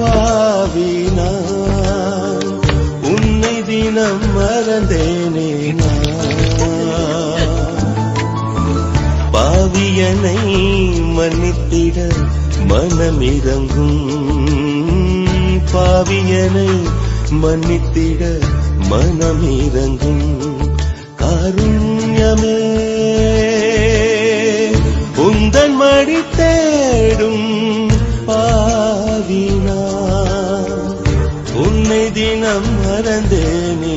பாவினா உன்னை தினம் மறந்தேனே பாவியனை மன்னித்திட மனமிறங்கும் பாவியனை மன்னித்திட மனமிறங்கும் கருண்யமே. உந்தன் மடி தேடும் உன்னை தினம் மறந்தேனே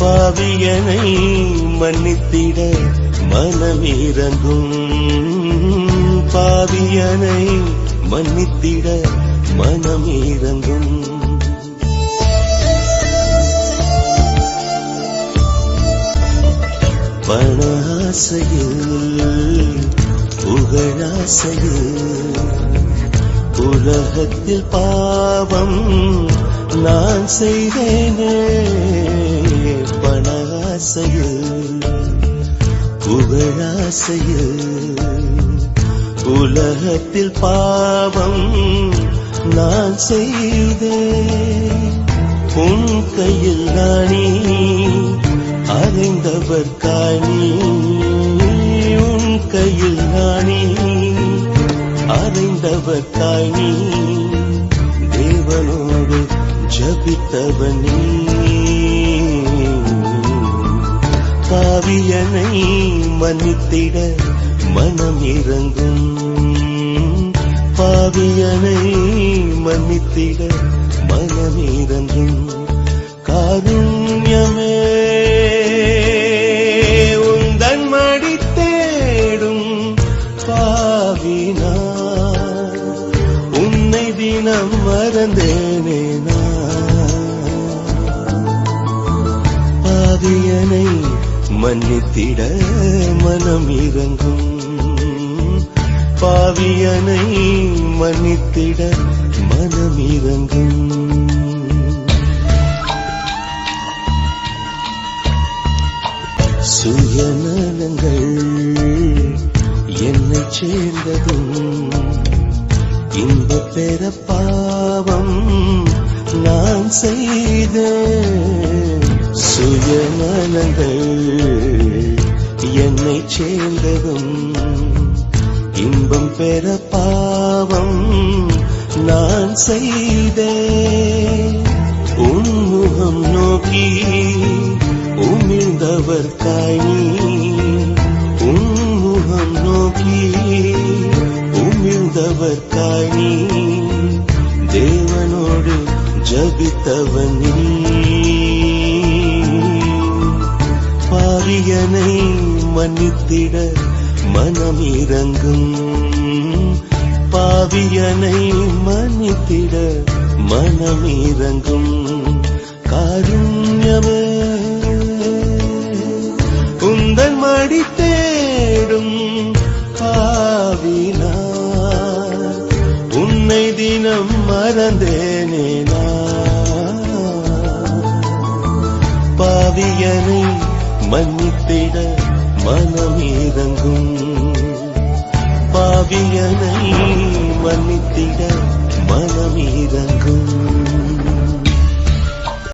பாவியனை மன்னித்திட மனமிறங்கும் பாவியனை மன்னித்திட மனமிரங்கும். பணாசையில் புகழாசையில் உலகத்தில் பாவம் நான் செய்தேனே பணாசையில் புகழாசையில். உலகத்தில் பாவம் நான் செய்தேன். உன் கையில் நானே அறிந்தவர்கா அறிந்தவர் தாய் நீ தேவனோடு ஜபித்தவனே. பாவியனை மன்னித்திட மனம் இறங்கும் பாவியனை மன்னித்திட மனம் இறங்கும் காரும் தினம் மறந்தேனே நான். பாவியனை மன்னித்திட மனம் இறங்கும் பாவியனை மன்னித்திட மனம் இறங்கும் சுயநலங்கள் என்னை சேர்ந்ததும் இன்ப பெற பாவம் நான் செய்த. சுயநலங்கள் என்னை சேர்ந்ததும் இன்பம் பெற பாவம் நான் செய்த. உன்முகம் நோக்கி உமிழ்ந்தவர் காணி உன்முகம் நோக்கி அவர் காணி தேவனோடு ஜபித்தவன் நீ. பாவியனை மன்னித்திட மனம் இறங்கும் பாவியனை மன்னித்திட மனம் இறங்கும் காருண்யமே தினம் மறந்தேனே பாவியனை மன்னித்திட மனம் இறங்கும் பாவியனை மன்னித்திட மனம் இறங்கும்